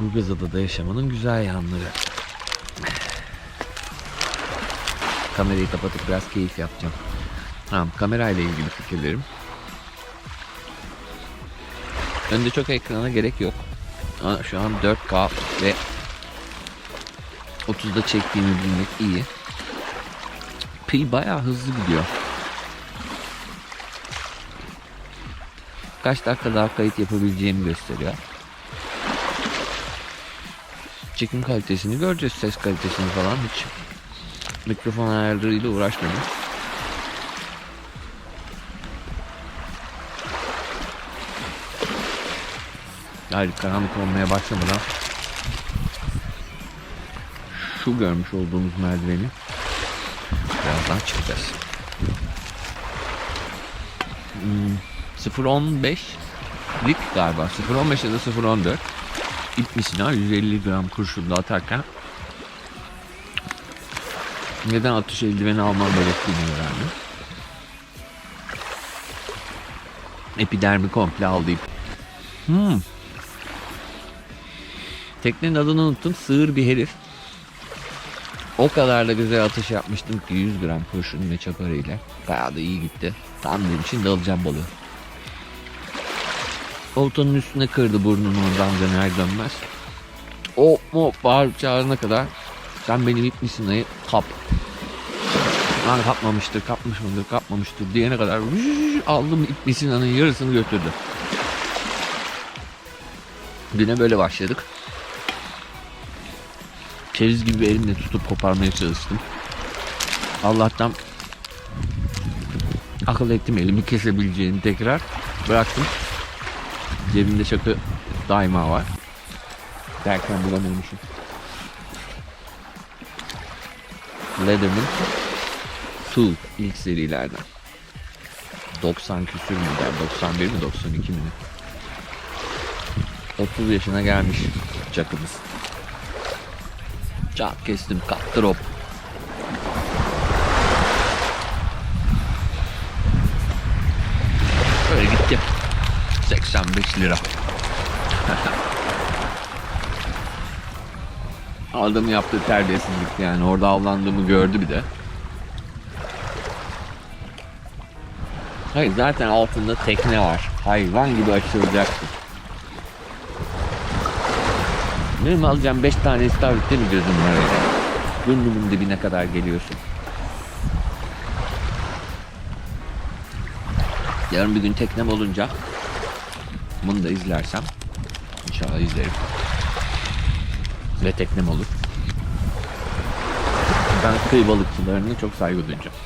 Burgaz Adada yaşamanın güzel yanları. Kamerayı kapatıp biraz keyif yapacağım. Tamam, kamerayla ilgili fikirlerim. Önde çok ekrana gerek yok. Şu an 4K ve 30'da çektiğimi bilmek iyi. Pil bayağı hızlı gidiyor. Kaç dakika daha kayıt yapabileceğimi gösteriyor. Çekim kalitesini göreceğiz. Ses kalitesini falan hiç mikrofon ayarlarıyla uğraşmadım. Hayır karanlık olmaya başlamadan şu görmüş olduğumuz merdiveni birazdan çıkacağız. Hmm, 0.15 lik galiba 0.15 ya da 0.14 İbn Sina 150 gram kurşunla atarken neden atış eldiveni almam gerektiğini öğrendim. Epidermi komple aldıyım. Hmm. Teknenin adını unuttum. Sığır bir herif. O kadar da güzel atış yapmıştım ki 100 gram kurşun ve çaparıyla. Bayağı da iyi gitti. Tam dedim şimdi alacağım balığı. Oltanın üstüne kırdı burnunu ondan döner dönmez. O mo bağırıp çağırana kadar sen benim ip misin dayı? Kap. Lan kapmamıştır, kapmış mıdır, kapmamıştır diyene kadar aldım ip misinanın yarısını götürdü. Güne böyle başladık. Çeriz gibi elimle tutup koparmaya çalıştım. Allah'tan akıl ettim elimi kesebileceğini tekrar bıraktım. Cebimde çakı daima var. Derken bulamıyormuşum. Leatherman Tool ilk serilerden. 90 küsür model. 91 mi 92 mi? ne? 30 yaşına gelmiş çakımız. Çak kestim kaptır hop. Böyle gitti. 85 lira. Aldığımı yaptığı terbiyesizlik yani. Orada avlandığımı gördü bir de. Hayır zaten altında tekne var. Hayvan gibi açılacaktı. Benim alacağım 5 tane istavritte mi gözüm var öyle? Burnumun dibine kadar geliyorsun. Yarın bir gün teknem olunca bunu da izlersem inşallah izlerim. Ve teknem olur. Ben kıyı balıkçılarına çok saygı duyacağım.